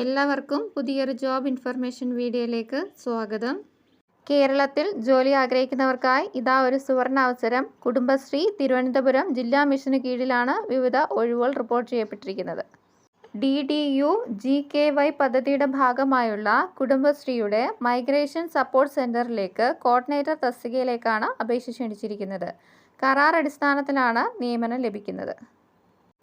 എല്ലാവർക്കും പുതിയൊരു job information വീഡിയോയിലേക്ക് സ്വാഗതം. കേരളത്തിൽ ജോലി ആഗ്രഹിക്കുന്നവർക്കായി ഇതാ ഒരു സുവർണ അവസരം. കുടുംബശ്രീ തിരുവനന്തപുരം ജില്ലാ മിഷന് കീഴിലാണ് വിവിധ ഒഴിവുകൾ report ചെയ്യപ്പെട്ടിരിക്കുന്നത്. D D U G K Y പദ്ധതിയുടെ ഭാഗമായുള്ള കുടുംബശ്രീയുടെ മൈഗ്രേഷൻ സപ്പോർട്ട് സെന്ററിലേക്ക് കോർഡിനേറ്റർ തസ്തികയിലേക്കാണ് അപേക്ഷ ക്ഷണിച്ചിരിക്കുന്നത്. കരാർ അടിസ്ഥാനത്തിലാണ് നിയമനം ലഭിക്കുന്നത്.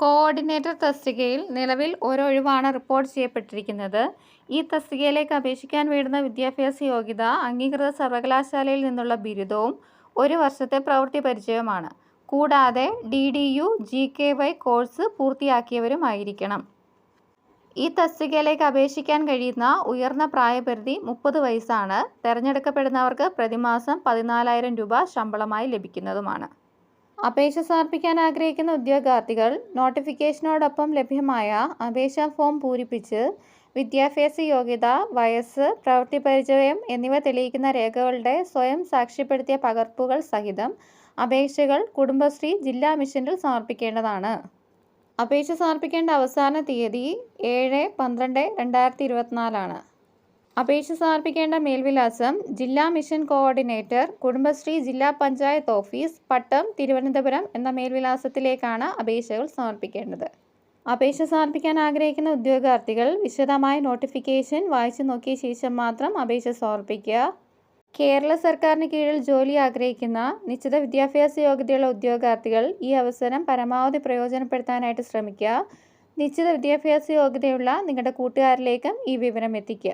കോർഡിനേറ്റർ തസ്തികയിൽ നിലവിൽ ഒരൊഴിവാണ് റിപ്പോർട്ട് ചെയ്യപ്പെട്ടിരിക്കുന്നത്. ഈ തസ്തികയിലേക്ക് അപേക്ഷിക്കാൻ വേണ്ടുന്ന വിദ്യാഭ്യാസ യോഗ്യത അംഗീകൃത സർവകലാശാലയിൽ നിന്നുള്ള ബിരുദവും ഒരു വർഷത്തെ പ്രവൃത്തി പരിചയവുമാണ്. കൂടാതെ D D U G K Y course പൂർത്തിയാക്കിയവരുമായിരിക്കണം ഈ തസ്തികയിലേക്ക് അപേക്ഷിക്കാൻ കഴിയുന്ന ഉയർന്ന പ്രായപരിധി മുപ്പത് വയസ്സാണ്. തിരഞ്ഞെടുക്കപ്പെടുന്നവർക്ക് പ്രതിമാസം പതിനാലായിരം രൂപ ശമ്പളമായി ലഭിക്കുന്നതുമാണ്. അപേക്ഷ സമർപ്പിക്കാൻ ആഗ്രഹിക്കുന്ന ഉദ്യോഗാർത്ഥികൾ നോട്ടിഫിക്കേഷനോടൊപ്പം ലഭ്യമായ അപേക്ഷാ ഫോം പൂരിപ്പിച്ച് വിദ്യാഭ്യാസ യോഗ്യത വയസ്സ് പ്രവൃത്തി പരിചയം എന്നിവ തെളിയിക്കുന്ന രേഖകളുടെ സ്വയം സാക്ഷ്യപ്പെടുത്തിയ പകർപ്പുകൾ സഹിതം അപേക്ഷകൾ കുടുംബശ്രീ ജില്ലാ മിഷനിൽ സമർപ്പിക്കേണ്ടതാണ്. അപേക്ഷ സമർപ്പിക്കേണ്ട അവസാന തീയതി ഏഴ് പന്ത്രണ്ട് രണ്ടായിരത്തി ഇരുപത്തിനാലാണ് അപേക്ഷ സമർപ്പിക്കേണ്ട മേൽവിലാസം ജില്ലാ മിഷൻ കോർഡിനേറ്റർ കുടുംബശ്രീ ജില്ലാ പഞ്ചായത്ത് ഓഫീസ് പട്ടം തിരുവനന്തപുരം എന്ന മേൽവിലാസത്തിലേക്കാണ് അപേക്ഷകൾ സമർപ്പിക്കേണ്ടത്. അപേക്ഷ സമർപ്പിക്കാൻ ആഗ്രഹിക്കുന്ന ഉദ്യോഗാർത്ഥികൾ വിശദമായ നോട്ടിഫിക്കേഷൻ വായിച്ചു നോക്കിയ ശേഷം മാത്രം അപേക്ഷ സമർപ്പിക്കുക. കേരള സർക്കാരിന് കീഴിൽ ജോലി ആഗ്രഹിക്കുന്ന നിശ്ചിത വിദ്യാഭ്യാസ യോഗ്യതയുള്ള ഉദ്യോഗാർത്ഥികൾ ഈ അവസരം പരമാവധി പ്രയോജനപ്പെടുത്താനായിട്ട് ശ്രമിക്കുക. നിശ്ചിത വിദ്യാഭ്യാസ യോഗ്യതയുള്ള നിങ്ങളുടെ കൂട്ടുകാരിലേക്കും ഈ വിവരം എത്തിക്കുക.